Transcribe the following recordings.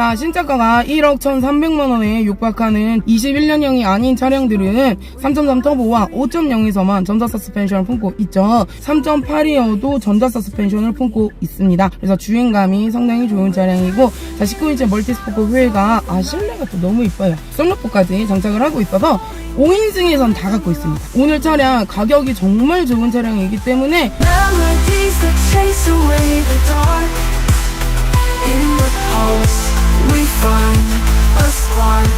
자, 신차가가 1억 1,300만 원에 육박하는 21년형이 아닌 차량들은 3.3 터보와 5.0에서만 전자 서스펜션을 품고 있죠. 3.8이어도 전자 서스펜션을 품고 있습니다. 그래서 주행감이 상당히 좋은 차량이고 자, 19인치 멀티스포크 휠과 아 실내가 또 너무 이뻐요. 썬루프까지 장착을 하고 있어서 5인승에선 다 갖고 있습니다. 오늘 차량 가격이 정말 좋은 차량이기 때문에 chase away the dark. In the pulse, we find a spark.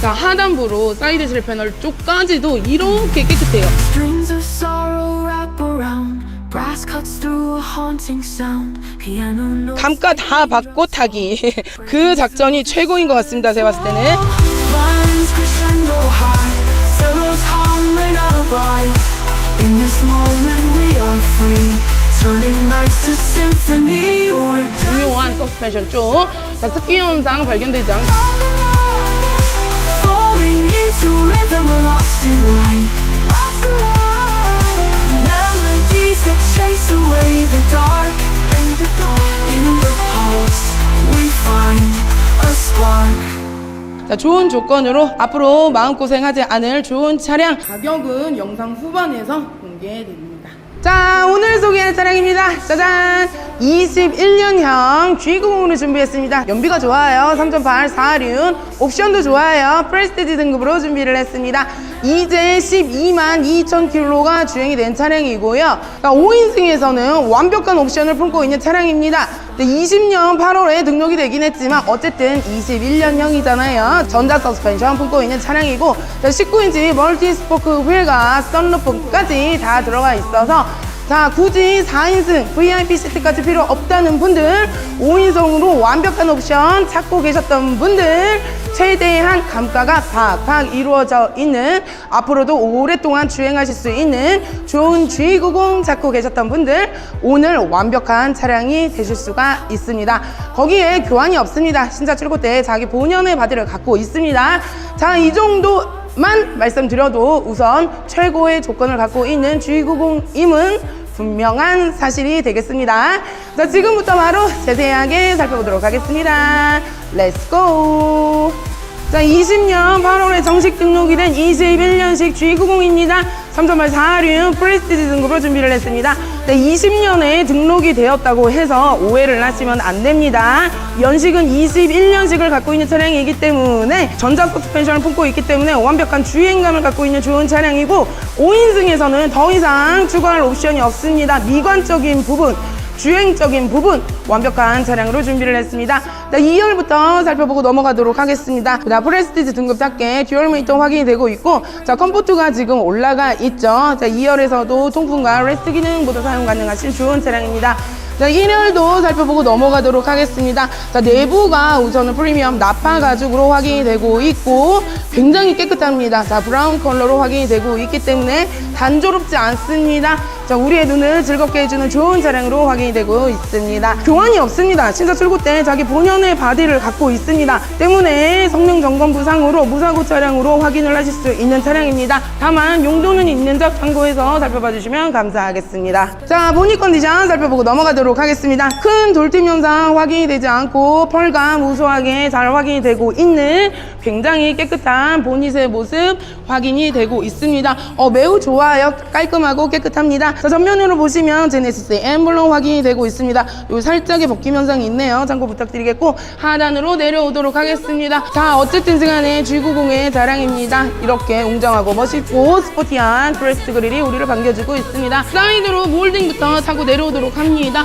자, 하단부로 사이드 실 패널 쪽까지도 이렇게 깨끗해요. strings of sorrow wrap around. Brass cuts through a haunting sound. Piano notes. 감가 다 받고 타기. 그 작전이 최고인 것 같습니다. 제가 봤을 때는. Life. In this moment we are free, turning nights to symphony or 중요한 서스펜션 쪽. 자, 현상 발견되지 않고. falling into rhythm lost in light. 자, 좋은 조건으로 앞으로 마음고생하지 않을 좋은 차량. 가격은 영상 후반에서 공개됩니다. 자, 오늘 소개할 차량입니다. 짜잔! 21년형 G90을 준비했습니다. 연비가 좋아요. 3.8, 4륜. 옵션도 좋아요. 프레스티지 등급으로 준비를 했습니다. 이제 12만 2천 킬로가 주행이 된 차량이고요. 5인승에서는 완벽한 옵션을 품고 있는 차량입니다. 20년 8월에 등록이 되긴 했지만 어쨌든 21년형이잖아요. 전자 서스펜션 품고 있는 차량이고 19인치 멀티 스포크 휠과 썬루프까지 다 들어가 있어서 자 굳이 4인승 VIP 시트까지 필요 없다는 분들 5인승으로 완벽한 옵션 찾고 계셨던 분들 최대한 감가가 팍팍 이루어져 있는 앞으로도 오랫동안 주행하실 수 있는 좋은 G90 찾고 계셨던 분들 오늘 완벽한 차량이 되실 수가 있습니다. 거기에 교환이 없습니다. 신차 출고 때 자기 본연의 바디를 갖고 있습니다. 자, 이 정도 만 말씀드려도 우선 최고의 조건을 갖고 있는 G90임은 분명한 사실이 되겠습니다. 자, 지금부터 바로 자세하게 살펴보도록 하겠습니다. 렛츠고! 자, 20년 8월에 정식 등록이 된 21년식 G90입니다. 3.8 4륜 프레스티지 등급으로 준비를 했습니다. 네, 20년에 등록이 되었다고 해서 오해를 하시면 안 됩니다. 연식은 21년식을 갖고 있는 차량이기 때문에 전자 서스펜션을 품고 있기 때문에 완벽한 주행감을 갖고 있는 좋은 차량이고 5인승에서는 더 이상 추가할 옵션이 없습니다. 미관적인 부분 주행적인 부분 완벽한 차량으로 준비를 했습니다. 자, 2열부터 살펴보고 넘어가도록 하겠습니다. 자, 프레스티지 등급 작게 듀얼 모니터 확인이 되고 있고 자, 컴포트가 지금 올라가 있죠. 자, 2열에서도 통풍과 레스트 기능 모두 사용 가능하신 좋은 차량입니다. 자, 1열도 살펴보고 넘어가도록 하겠습니다. 자, 내부가 우선은 프리미엄 나파 가죽으로 확인이 되고 있고 굉장히 깨끗합니다. 자, 브라운 컬러로 확인이 되고 있기 때문에 단조롭지 않습니다. 자, 우리의 눈을 즐겁게 해주는 좋은 차량으로 확인이 되고 있습니다. 교환이 없습니다. 신차 출고 때 자기 본연의 바디를 갖고 있습니다. 때문에 성능 점검 부상으로 무사고 차량으로 확인을 하실 수 있는 차량입니다. 다만 용도는 있는 점 참고해서 살펴봐 주시면 감사하겠습니다. 자, 보니 컨디션 살펴보고 넘어가도록 하겠습니다. 큰 돌팀 현상 확인이 되지 않고 펄감 우수하게 잘 확인이 되고 있는 굉장히 깨끗한 보닛의 모습 확인이 되고 있습니다. 어, 매우 좋아요. 깔끔하고 깨끗합니다. 자, 전면으로 보시면 제네시스의 엠블럼 확인이 되고 있습니다. 요 살짝의 벗김 현상이 있네요. 참고 부탁드리겠고 하단으로 내려오도록 하겠습니다. 자, 어쨌든 시간에 G90의 자랑입니다. 이렇게 웅장하고 멋있고 스포티한 브레스트 그릴이 우리를 반겨주고 있습니다. 사이드로 몰딩부터 타고 내려오도록 합니다.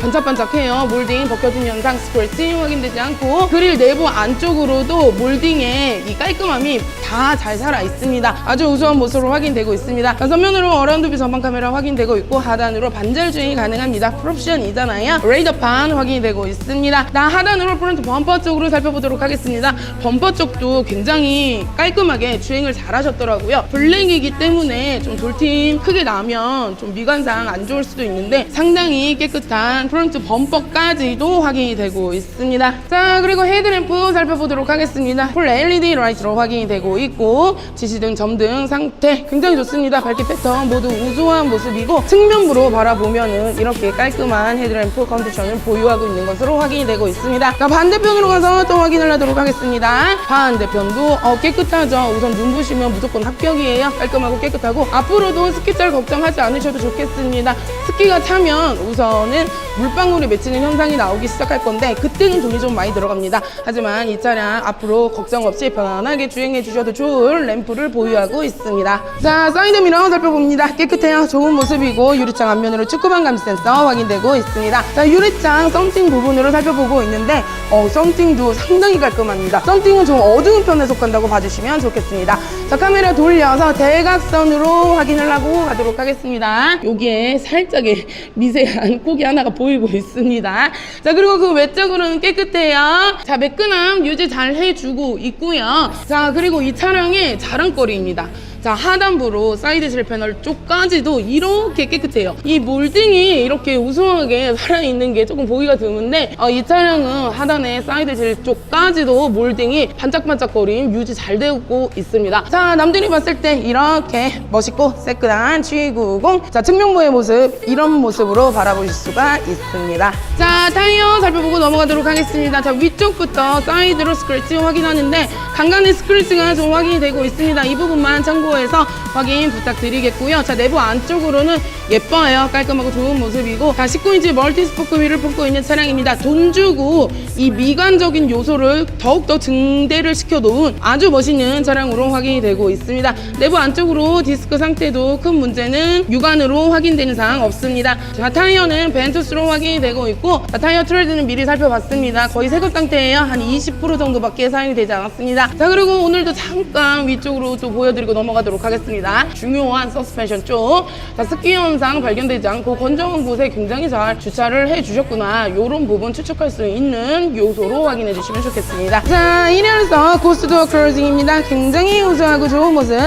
반짝반짝해요. 몰딩 벗겨진 현상 스크래치 확인되지 않고 그릴 내부 안쪽으로도 몰딩의 이 깔끔함이 다 잘 살아 있습니다. 아주 우수한 모습으로 확인되고 있습니다. 자, 전면으로 어라운드 뷰 전방 카메라 확인되고 되고 있고 하단으로 반절 주행이 가능합니다. 풀옵션이잖아요. 레이더판 확인이 되고 있습니다. 나 하단으로 프론트 범퍼 쪽으로 살펴보도록 하겠습니다. 범퍼 쪽도 굉장히 깔끔하게 주행을 잘 하셨더라고요. 블랙이기 때문에 좀 돌팀 크게 나면 좀 미관상 안 좋을 수도 있는데 상당히 깨끗한 프론트 범퍼까지도 확인이 되고 있습니다. 자 그리고 헤드램프 살펴보도록 하겠습니다. 풀 LED 라이트로 확인이 되고 있고 지시등, 점등 상태 굉장히 좋습니다. 밝기 패턴 모두 우수한 모습이고 측면부로 바라보면은 이렇게 깔끔한 헤드램프 컨디션을 보유하고 있는 것으로 확인이 되고 있습니다. 자 반대편으로 가서 또 확인을 하도록 하겠습니다. 반대편도 어, 깨끗하죠. 우선 눈부시면 무조건 합격이에요. 깔끔하고 깨끗하고 앞으로도 스키살 걱정하지 않으셔도 좋겠습니다. 스키가 차면 우선은 물방울이 맺히는 현상이 나오기 시작할 건데 그때는 돈이 좀 많이 들어갑니다. 하지만 이 차량 앞으로 걱정 없이 편안하게 주행해 주셔도 좋을 램프를 보유하고 있습니다. 자 사이드 미러 살펴봅니다. 깨끗해요. 좋은 모습이고 유리창 앞면으로 축구방 감지 센서 확인되고 있습니다. 자 유리창 썬팅 부분으로 살펴보고 있는데 어, 썬팅도 상당히 깔끔합니다. 썬팅은 좀 어두운 편에 속한다고 봐주시면 좋겠습니다. 자 카메라 돌려서 대각선으로 확인을 하고 가도록 하겠습니다. 여기에 살짝의 미세한 꼭이 하나가 보이고 있습니다. 자 그리고 그 외적으로는 깨끗해요. 자 매끈함 유지 잘 해주고 있고요. 자 그리고 이 차량의 자랑거리입니다. 자 하단부로 사이드 실 패널 쪽까지도 이렇게 깨끗해요. 이 몰딩이 이렇게 우수하게 살아있는 게 조금 보기가 드문데 어, 이 차량은 하단에 사이드 실 쪽까지도 몰딩이 반짝반짝거림 유지 잘 되고 있습니다. 자 남들이 봤을 때 이렇게 멋있고 새끈한 G90. 자 측면부의 모습 이런 모습으로 바라보실 수가 있습니다. 자 타이어 살펴보고 넘어가도록 하겠습니다. 자 위쪽부터 사이드로 스크래치 확인하는데 간간히 스크래치가 좀 확인이 되고 있습니다. 이 부분만 참고 해서 확인 부탁드리겠고요. 자 내부 안쪽으로는 예뻐요. 깔끔하고 좋은 모습이고. 자 19인치 멀티스포크 휠을 품고 있는 차량입니다. 돈 주고 이 미관적인 요소를 더욱더 증대를 시켜 놓은 아주 멋있는 차량으로 확인이 되고 있습니다. 내부 안쪽으로 디스크 상태도 큰 문제는 육안으로 확인되는 사항 없습니다. 자 타이어는 벤투스로 확인이 되고 있고 자, 타이어 트레드는 미리 살펴봤습니다. 거의 새것 상태예요. 한 20% 정도밖에 사용이 되지 않았습니다. 자 그리고 오늘도 잠깐 위쪽으로 또 보여드리고 넘어가 도록 하겠습니다. 중요한 서스펜션 쪽. 자, 스키 현상 발견되지 않고 건조한 곳에 굉장히 잘 주차를 해주셨구나. 이런 부분 추측할 수 있는 요소로 확인해 주시면 좋겠습니다. 자 1열석 고스트도어 크로징입니다. 굉장히 우수하고 좋은 모습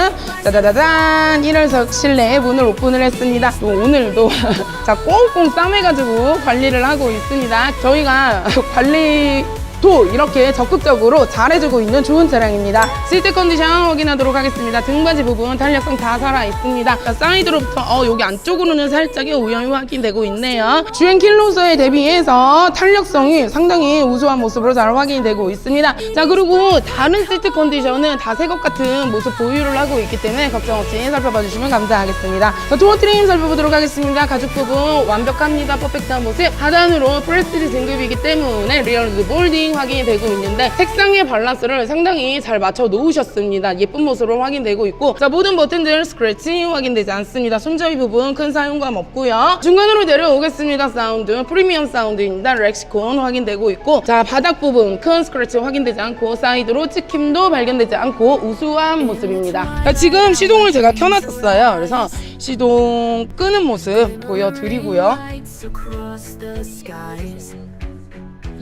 짜자자잔 1열석 실내 문을 오픈을 했습니다. 또 오늘도 자 꽁꽁 싸매가지고 관리를 하고 있습니다. 저희가 관리 또 이렇게 적극적으로 잘해주고 있는 좋은 차량입니다. 시트 컨디션 확인하도록 하겠습니다. 등받이 부분 탄력성 다 살아 있습니다. 자, 사이드로부터 어, 여기 안쪽으로는 살짝의 오염이 확인되고 있네요. 주행 킬로수에 대비해서 탄력성이 상당히 우수한 모습으로 잘 확인이 되고 있습니다. 자 그리고 다른 시트 컨디션은 다 새 것 같은 모습 보유를 하고 있기 때문에 걱정 없이 살펴봐 주시면 감사하겠습니다. 자, 도어 트림 살펴보도록 하겠습니다. 가죽 부분 완벽합니다. 퍼펙트한 모습. 하단으로 프레스티지 등급이기 때문에 리얼 드 볼딩 확인이 되고 있는데 색상의 밸런스를 상당히 잘 맞춰 놓으셨습니다. 예쁜 모습으로 확인되고 있고 자 모든 버튼들 스크래치 확인되지 않습니다. 손잡이 부분 큰 사용감 없고요. 중간으로 내려오겠습니다. 사운드 프리미엄 사운드입니다. 렉시콘 확인되고 있고 자 바닥 부분 큰 스크래치 확인되지 않고 사이드로 찍힘도 발견되지 않고 우수한 모습입니다. 자, 지금 시동을 제가 켜놨었어요. 그래서 시동 끄는 모습 보여드리고요.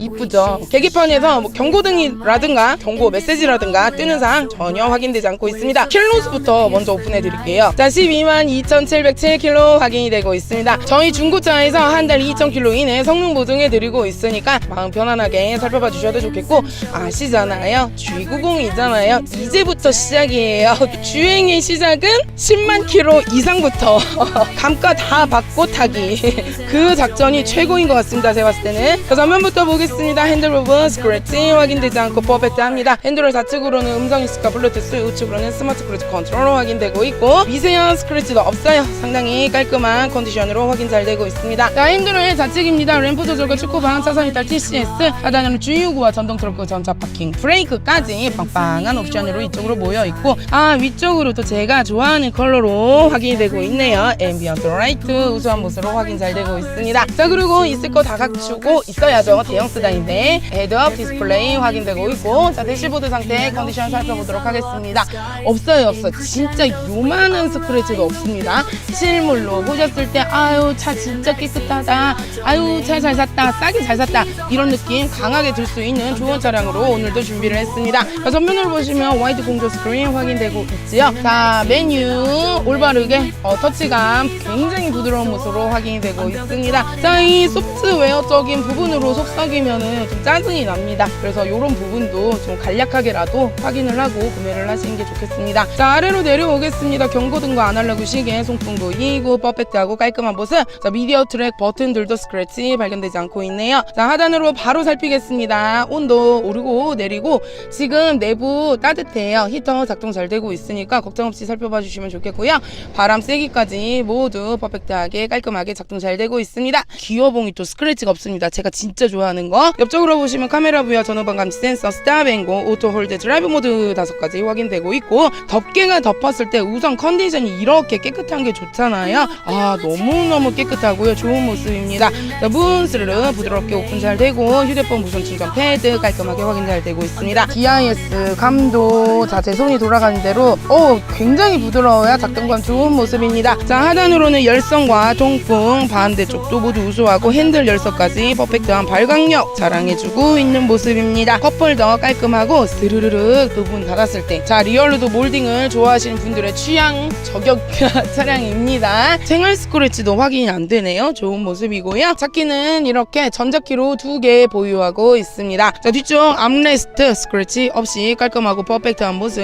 이쁘죠. 계기판에서 뭐 경고등이라든가 경고 메시지라든가 뜨는 사항 전혀 확인되지 않고 있습니다. 킬로수부터 먼저 오픈해 드릴게요. 자, 12만 2,707킬로 확인이 되고 있습니다. 저희 중고차에서 한 달 2,000킬로 이내 성능 보증해 드리고 있으니까 마음 편안하게 살펴봐 주셔도 좋겠고 아시잖아요. G90이잖아요. 이제부터 시작이에요. 주행의 시작은 10만 킬로 이상부터 감가 다 받고 타기. 그 작전이 최고인 것 같습니다. 제가 봤을 때는. 자, 전면부터 보겠습니다. 핸들 부분 스크래치 확인되지 않고 퍼펙트 합니다. 핸들 좌측으로는 음성 인식과 블루투스, 우측으로는 스마트 크루즈 컨트롤로 확인되고 있고 미세한 스크래치도 없어요. 상당히 깔끔한 컨디션으로 확인 잘 되고 있습니다. 자, 핸들은 좌측입니다. 램프 조절과 축구방, 차선 이탈 TCS, 하단에는 주유구와 전동 트렁크 전자 파킹, 브레이크까지 빵빵한 옵션으로 이쪽으로 모여 있고 아 위쪽으로 또 제가 좋아하는 컬러로 확인이 되고 있네요. 앰비언트 라이트 우수한 모습으로 확인 잘 되고 있습니다. 자 그리고 있을 거 다 갖추고 있어야죠. 대형 마우스다인데 헤드업 디스플레이 확인되고 있고 자 대시보드 상태 컨디션 살펴보도록 하겠습니다. 없어요 없어 진짜 요만한 스크래치도 없습니다. 실물로 보셨을 때 아유 차 진짜 깨끗하다. 아유 차 잘 샀다. 싸게 잘 샀다. 이런 느낌 강하게 들 수 있는 좋은 차량으로 오늘도 준비를 했습니다. 자 전면으로 보시면 화이트 공조 스크린 확인되고 있지요. 자 메뉴 올바르게 어, 터치감 굉장히 부드러운 모습으로 확인이 되고 있습니다. 자 이 소프트웨어적인 부분으로 속삭 이면은 좀 짜증이 납니다. 그래서 이런 부분도 좀 간략하게라도 확인을 하고 구매를 하시는 게 좋겠습니다. 자 아래로 내려오겠습니다. 경고등과 아날로그 시계 송풍구 2구 퍼펙트하고 깔끔한 모습. 자 미디어 트랙 버튼들도 스크래치 발견되지 않고 있네요. 자 하단으로 바로 살피겠습니다. 온도 오르고 내리고 지금 내부 따뜻해요. 히터 작동 잘 되고 있으니까 걱정 없이 살펴봐 주시면 좋겠고요. 바람 세기까지 모두 퍼펙트하게 깔끔하게 작동 잘 되고 있습니다. 기어봉이 또 스크래치가 없습니다. 제가 진짜 좋아하는 거? 옆쪽으로 보시면 카메라 부여 전후방 감지 센서 스타뱅고 오토 홀드 드라이브 모드 다섯 가지 확인되고 있고 덮개가 덮었을 때 우선 컨디션이 이렇게 깨끗한 게 좋잖아요. 아 너무너무 깨끗하고요. 좋은 모습입니다. 자, 문 스르르 부드럽게 오픈 잘 되고 휴대폰 무선 충전 패드 깔끔하게 확인 잘 되고 있습니다. DIS 감도 자제 손이 돌아가는 대로 오 굉장히 부드러워야 작동감 좋은 모습입니다. 자 하단으로는 열선과 통풍 반대쪽도 모두 우수하고 핸들 열선까지 퍼펙트한 발광력 자랑해주고 있는 모습입니다. 컵홀더 깔끔하고 스르르르 두분 닫았을 때. 자 리얼로도 몰딩을 좋아하시는 분들의 취향 저격 차량입니다. 생활 스크래치도 확인이 안 되네요. 좋은 모습이고요. 차키는 이렇게 전자키로 두 개 보유하고 있습니다. 자 뒤쪽 암레스트 스크래치 없이 깔끔하고 퍼펙트한 모습.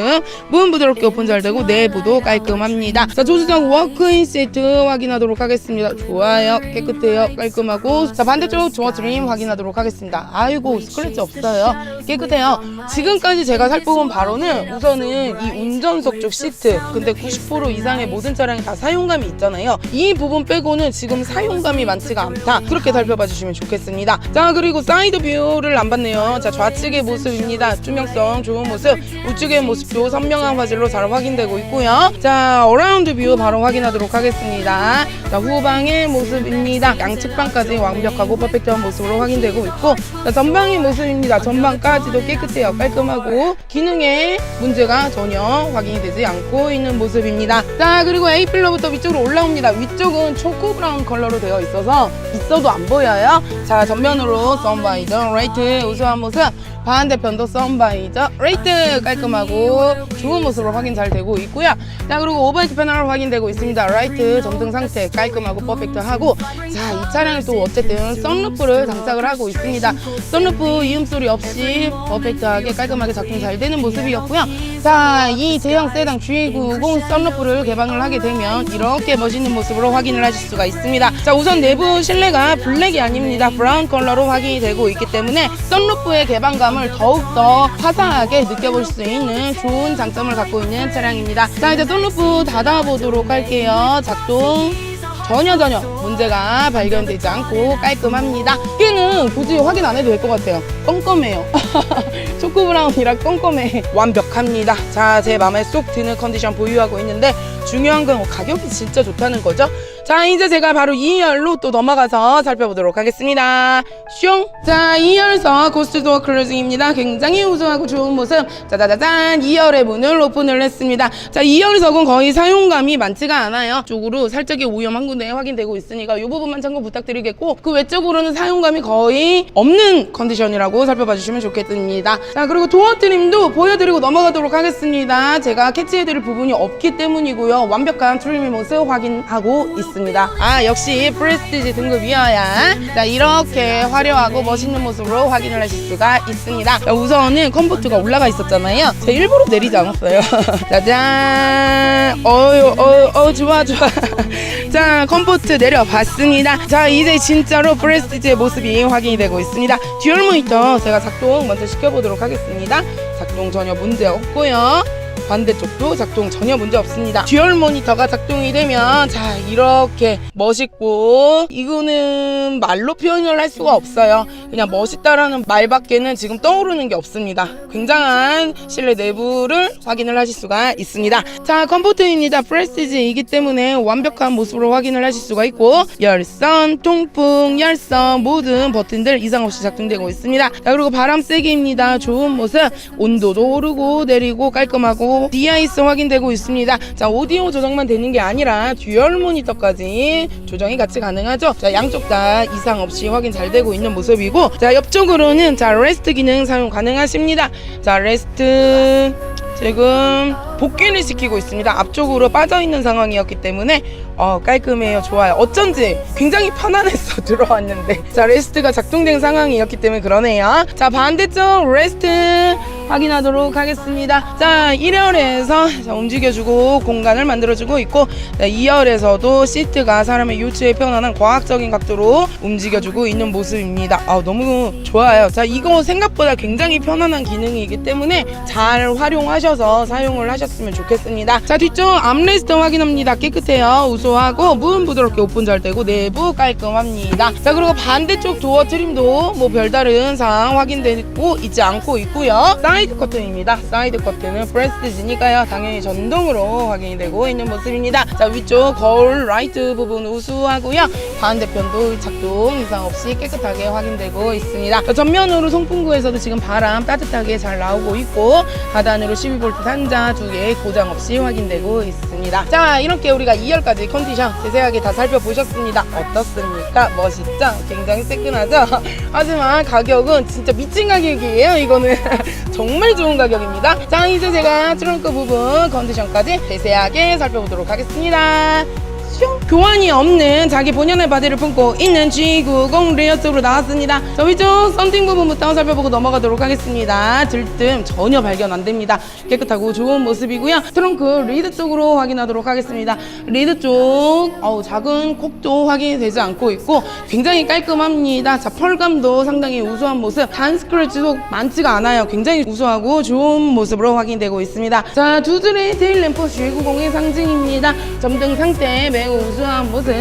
문 부드럽게 오픈 잘 되고 내부도 깔끔합니다. 자 조수석 워크인 시트 확인하도록 하겠습니다. 좋아요. 깨끗해요. 깔끔하고. 자 반대쪽 조어 트림 확인하도록 하겠습니다 아이고 스크래치 없어요. 깨끗해요. 지금까지 제가 살펴본 바로는 우선은 이 운전석 쪽 시트 근데 90% 이상의 모든 차량이 다 사용감이 있잖아요. 이 부분 빼고는 지금 사용감이 많지가 않다. 그렇게 살펴봐 주시면 좋겠습니다. 자 그리고 사이드 뷰를 안 봤네요. 자 좌측의 모습입니다. 투명성 좋은 모습. 우측의 모습도 선명한 화질로 잘 확인되고 있고요. 자 어라운드 뷰 바로 확인하도록 하겠습니다. 자 후방의 모습입니다. 양측방까지 완벽하고 퍼펙트한 모습으로 확인되고 있고 자 전방의 모습입니다. 전방까지도 깨끗해요. 깔끔하고 기능에 문제가 전혀 확인이 되지 않고 있는 모습입니다. 자 그리고 A필러부터 위쪽으로 올라옵니다. 위쪽은 초코 브라운 컬러로 되어 있어서 있어도 안 보여요. 자 전면으로 썬바이저 라이트 우수한 모습 반대편도 썬바이저 라이트 깔끔하고 좋은 모습으로 확인 잘 되고 있고요. 자 그리고 오버헤드 패널 확인되고 있습니다. 라이트 점등 상태 깔끔하고 퍼펙트하고 자 이 차량은 또 어쨌든 썬루프를 장착을 하고 있습니다. 썬루프 이음소리 없이 퍼펙트하게 깔끔하게 작동 잘 되는 모습이었고요. 자이 제형 세단 G90 썬루프를 개방을 하게 되면 이렇게 멋있는 모습으로 확인을 하실 수가 있습니다 자 우선 내부 실내가 블랙이 아닙니다 브라운 컬러로 확인이 되고 있기 때문에 썬루프의 개방감을 더욱더 화사하게 느껴볼 수 있는 좋은 장점을 갖고 있는 차량입니다 자 이제 썬루프 닫아보도록 할게요 작동 전혀 전혀 문제가 발견되지 않고 깔끔합니다. 얘는 굳이 확인 안 해도 될 것 같아요. 껌껌해요. 초코 브라운이라 껌껌해. 완벽합니다. 자, 제 마음에 쏙 드는 컨디션 보유하고 있는데 중요한 건 가격이 진짜 좋다는 거죠. 자, 이제 제가 바로 2열로 또 넘어가서 살펴보도록 하겠습니다. 슝! 자, 2열석 고스트도어 클로징입니다. 굉장히 우수하고 좋은 모습. 짜자자잔! 2열의 문을 오픈을 했습니다. 자, 2열석은 거의 사용감이 많지가 않아요. 쪽으로 살짝의 오염 한 군데 확인되고 있으니까 이 부분만 참고 부탁드리겠고, 그 외적으로는 사용감이 거의 없는 컨디션이라고 살펴봐 주시면 좋겠습니다. 자, 그리고 도어 트림도 보여드리고 넘어가도록 하겠습니다. 제가 캐치해드릴 부분이 없기 때문이고요. 완벽한 트림의 모습 확인하고 있습니다. 아, 역시 프레스티지 등급이어야. 자, 이렇게 화려하고 멋있는 모습으로 확인을 하실 수가 있습니다. 자, 우선은 컴포트가 올라가 있었잖아요. 제가 일부러 내리지 않았어요. 짜잔. 어유, 어유, 어, 좋아, 좋아. 자, 컴포트 내려봤습니다. 자, 이제 진짜로 프레스티지의 모습이 확인이 되고 있습니다. 듀얼 모니터 제가 작동 먼저 시켜보도록 하겠습니다. 작동 전혀 문제 없고요. 반대쪽도 작동 전혀 문제 없습니다. 듀얼 모니터가 작동이 되면 자 이렇게 멋있고 이거는 말로 표현을 할 수가 없어요. 그냥 멋있다라는 말밖에는 지금 떠오르는 게 없습니다. 굉장한 실내 내부를 확인을 하실 수가 있습니다. 자 컴포트입니다. 프레스티지이기 때문에 완벽한 모습으로 확인을 하실 수가 있고 열선, 통풍, 열선 모든 버튼들 이상 없이 작동되고 있습니다. 자 그리고 바람 세기입니다. 좋은 모습 온도도 오르고 내리고 깔끔하고 DIS 확인되고 있습니다. 자 오디오 조정만 되는 게 아니라 듀얼 모니터까지 조정이 같이 가능하죠. 자 양쪽 다 이상 없이 확인 잘 되고 있는 모습이고 자 옆쪽으로는 자 레스트 기능 사용 가능하십니다. 자 레스트 지금 복귀를 시키고 있습니다. 앞쪽으로 빠져 있는 상황이었기 때문에 어, 깔끔해요. 좋아요. 어쩐지 굉장히 편안했어 들어왔는데 자 레스트가 작동된 상황이었기 때문에 그러네요. 자 반대쪽 레스트 확인하도록 하겠습니다. 자 1열에서 자, 움직여주고 공간을 만들어주고 있고 자, 2열에서도 시트가 사람의 요추에 편안한 과학적인 각도로 움직여주고 있는 모습입니다. 아, 너무 좋아요. 자 이거 생각보다 굉장히 편안한 기능이기 때문에 잘 활용하셔서 사용을 하셨으면 좋겠습니다. 자 뒤쪽 암레스트 확인합니다. 깨끗해요. 우수하고 문 부드럽게 오픈 잘 되고 내부 깔끔합니다. 자 그리고 반대쪽 도어 트림도 뭐 별다른 사항 확인되고 있지 않고 있고요. 사이드 커튼입니다. 사이드 커튼은 프레스티지니까요. 당연히 전동으로 확인이 되고 있는 모습입니다. 자 위쪽 거울 라이트 부분 우수하고요. 반대편도 작동 이상 없이 깨끗하게 확인되고 있습니다. 자, 전면으로 송풍구에서도 지금 바람 따뜻하게 잘 나오고 있고 하단으로 12V 단자 두 개 고장 없이 확인되고 있습니다. 자 이렇게 우리가 2열까지 컨디션 자세하게 다 살펴보셨습니다. 어떻습니까? 멋있죠? 굉장히 새끈하죠? 하지만 가격은 진짜 미친 가격이에요. 이거는 정말 좋은 가격입니다. 자 이제 제가 트렁크 부분 컨디션까지 자세하게 살펴보도록 하겠습니다. 슝! 교환이 없는 자기 본연의 바디를 품고 있는 G90 레이어스로 나왔습니다. 저 위쪽 썬팅 부분부터 살펴보고 넘어가도록 하겠습니다. 들뜸 전혀 발견 안 됩니다. 깨끗하고 좋은 모습이고요. 트렁크 리드 쪽으로 확인하도록 하겠습니다. 리드 쪽 어우, 작은 콕도 확인이 되지 않고 있고 굉장히 깔끔합니다. 자 펄감도 상당히 우수한 모습. 단 스크래치도 많지가 않아요. 굉장히 우수하고 좋은 모습으로 확인되고 있습니다. 자두 줄의 테일 램프 G90의 상징입니다. 점등 상태 매우 우수한 모습.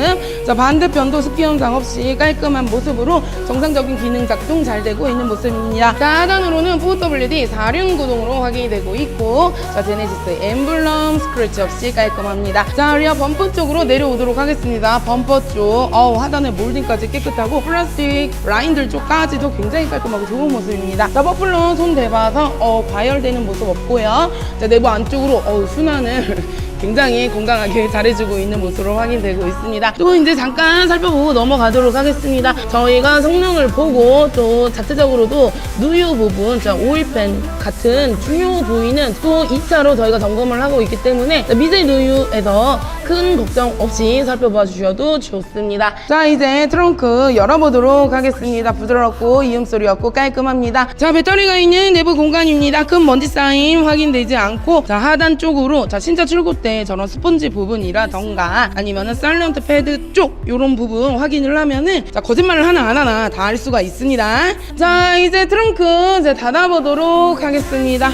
자 반대편도 습기 현상 없이 깔끔한 모습으로 정상적인 기능 작동 잘 되고 있는 모습입니다. 자 하단으로는 4WD 4륜 구동으로 확인이 되고 있고 자 제네시스 엠블럼 스크래치 없이 깔끔합니다. 자 리어 범퍼 쪽으로 내려오도록 하겠습니다. 범퍼 쪽 어우 하단의 몰딩까지 깨끗하고 플라스틱 라인들 쪽까지도 굉장히 깔끔하고 좋은 모습입니다. 자 버플러 손 대봐서 어 과열되는 모습 없고요. 자 내부 안쪽으로 어우 순환을 굉장히 건강하게 잘해주고 있는 모습으로 확인되고 있습니다. 또 이제 잠깐 살펴보고 넘어가도록 하겠습니다. 저희가 성능을 보고 또 자체적으로도 누유 부분, 자 오일팬 같은 중요 부위는 또 2차로 저희가 점검을 하고 있기 때문에 미세 누유에서 큰 걱정 없이 살펴봐 주셔도 좋습니다. 자 이제 트렁크 열어보도록 하겠습니다. 부드럽고 이음 소리 없고 깔끔합니다. 자 배터리가 있는 내부 공간입니다. 큰 먼지 쌓임 확인되지 않고 자 하단 쪽으로 자 신차 출고 때 저런 스펀지 부분이라던가 아니면은 사일런트 패드 쪽 요런 부분 확인을 하면은 자 거짓말을 하나 안 하나 다 알 수가 있습니다. 자 이제 트렁크 이제 닫아보도록 하겠습니다.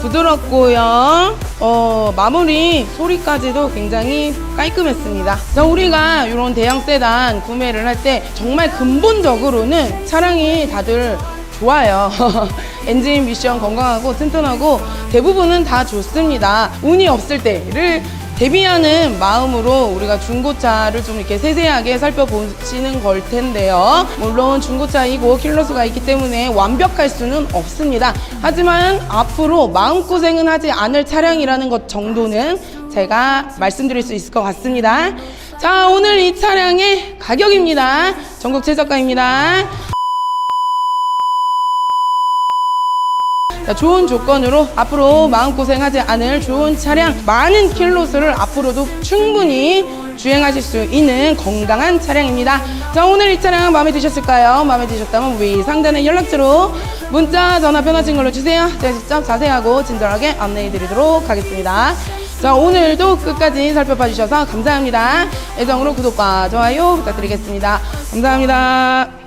부드럽고요. 어, 마무리 소리까지도 굉장히 깔끔했습니다. 자, 우리가 이런 대형 세단 구매를 할 때 정말 근본적으로는 차량이 다들 좋아요. 엔진 미션 건강하고 튼튼하고 대부분은 다 좋습니다. 운이 없을 때를 대비하는 마음으로 우리가 중고차를 좀 이렇게 세세하게 살펴보시는 걸 텐데요. 물론 중고차이고 킬로수가 있기 때문에 완벽할 수는 없습니다. 하지만 앞으로 마음고생은 하지 않을 차량이라는 것 정도는 제가 말씀드릴 수 있을 것 같습니다. 자, 오늘 이 차량의 가격입니다. 전국 최저가입니다. 좋은 조건으로 앞으로 마음고생하지 않을 좋은 차량 많은 킬로수를 앞으로도 충분히 주행하실 수 있는 건강한 차량입니다. 자 오늘 이 차량 마음에 드셨을까요? 마음에 드셨다면 위 상단의 연락처로 문자 전화 편하신 걸로 주세요. 제가 직접 자세하고 친절하게 안내해 드리도록 하겠습니다. 자 오늘도 끝까지 살펴봐 주셔서 감사합니다. 애정으로 구독과 좋아요 부탁드리겠습니다. 감사합니다.